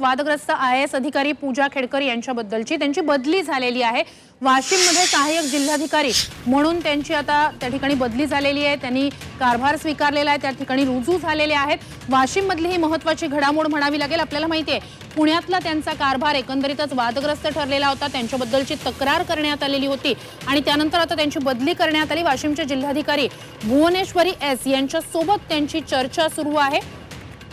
वादग्रस्त I S अधिकारी पूजा खेडकर यांच्याबद्दलची त्यांची बदली झालेली आहे. वाशिममध्ये सहाय्यक जिल्हाधिकारी म्हणून त्यांची आता त्या ठिकाणी बदली झालेली आहे. त्यांनी कारभार स्वीकारलेला आहे. त्या ठिकाणी रुजू झालेले आहेत. वाशिममधली ही महत्वाची घडामोड म्हणावी लागेल. आपल्याला माहिती आहे पुण्यातला त्यांचा कारभार एकंदरीतच वादग्रस्त ठरलेला होता. त्यांच्याबद्दलची तक्रार करण्यात आलेली होती. आणि त्यानंतर आता त्यांची बदली करण्यात आली. वाशिमचे जिल्हाधिकारी भुवनेश्वरी एस यांच्यासोबत त्यांची चर्चा सुरू आहे.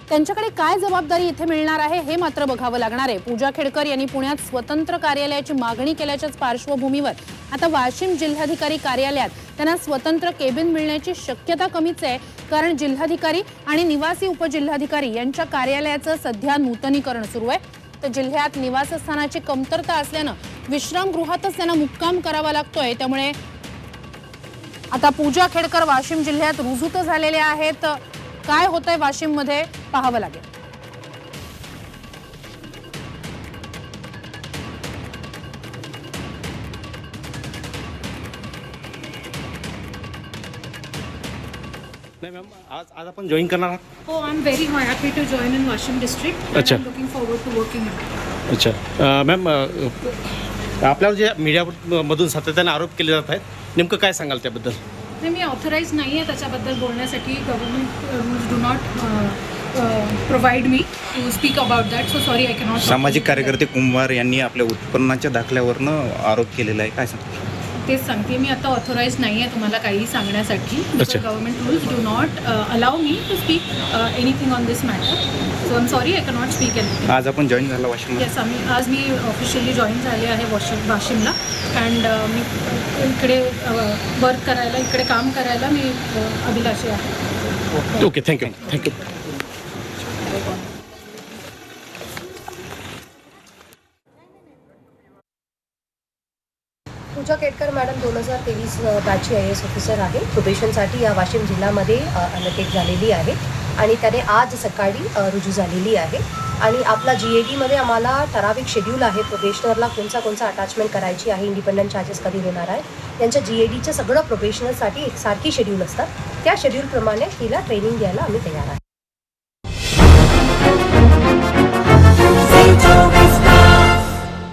त्यांच्याकडे काय जबाबदारी इथे मिळणार आहे हे मात्र बघावं लागणार आहे. पूजा खेडकर यांनी पुण्यात स्वतंत्र कार्यालयाची मागणी केल्याच्याच पार्श्वभूमीवर आता वाशिम जिल्हाधिकारी कार्यालयात त्यांना स्वतंत्र केबिन मिळण्याची शक्यता कमीच आहे. कारण जिल्हाधिकारी आणि निवासी उपजिल्हाधिकारी यांच्या कार्यालयाचं सध्या नूतनीकरण सुरू आहे. तर जिल्ह्यात निवासस्थानाची कमतरता असल्यानं विश्रामगृहातच त्यांना मुक्काम करावा लागतोय. त्यामुळे आता पूजा खेडकर वाशिम जिल्ह्यात रुजू तर झालेले आहेत. काय होतंय वाशिममध्ये पाहावं लागेल नाही मॅम आज आज आपण जॉईन करणार आहात Oh, I'm very happy to join in Washington district. and Acha. I'm looking forward to working here. अच्छा अ, मॅम अ, आपल्यावर जे मीडिया मधून सातत्याने आरोप केले जात आहेत नेमकं काय सांगाल त्याबद्दल नाही मी ऑथराईज नाही आहे त्याच्याबद्दल बोलण्यासाठी. Government do not provide me to speak about that so sorry I cannot सामाजिक कार्यकर्ते कुंभार यांनी आपल्या उत्पन्नाच्या दाखल्यावरनं आरोप केलेला आहे. काय सांगतो? तेच सांगते. मी आता ऑथराईज नाही आहे तुम्हाला काही सांगण्यासाठी. Government rules do not allow me to speak anything on this matter so I am sorry I cannot speak anything आज आपण जॉईन झाला वाशिममध्ये येस आम्ही आज मी ऑफिशियली जॉईन झाले आहे वॉशिम वाशिमला अँड मी इकडे वर्क करायला इकडे काम करायला मी अ, अभिलाषी आहे. Okay thank you thank you Pooja Ketkar madam दोन हजार तेवीस बॅचची आय एस ऑफिसर आहे प्रोबेशनसाठी या वाशिम जिल्ह्यामध्ये अलोकेट झालेली आहे. आणि त्याने आज सकाळी रुजू झालेली आहे. आणि आपला जी ए डीमध्ये आम्हाला ठराविक शेड्यूल आहे. प्रोबेशनरला कोणता कोणता अटॅचमेंट करायची आहे इंडिपेंडंट चार्जेस कधी होणार आहे त्यांच्या जी ए डीचं सगळं प्रोबेशनरसाठी एक सारखी शेड्यूल असतात. त्या शेड्यूलप्रमाणे तिला ट्रेनिंग द्यायला आम्ही तयार आहे.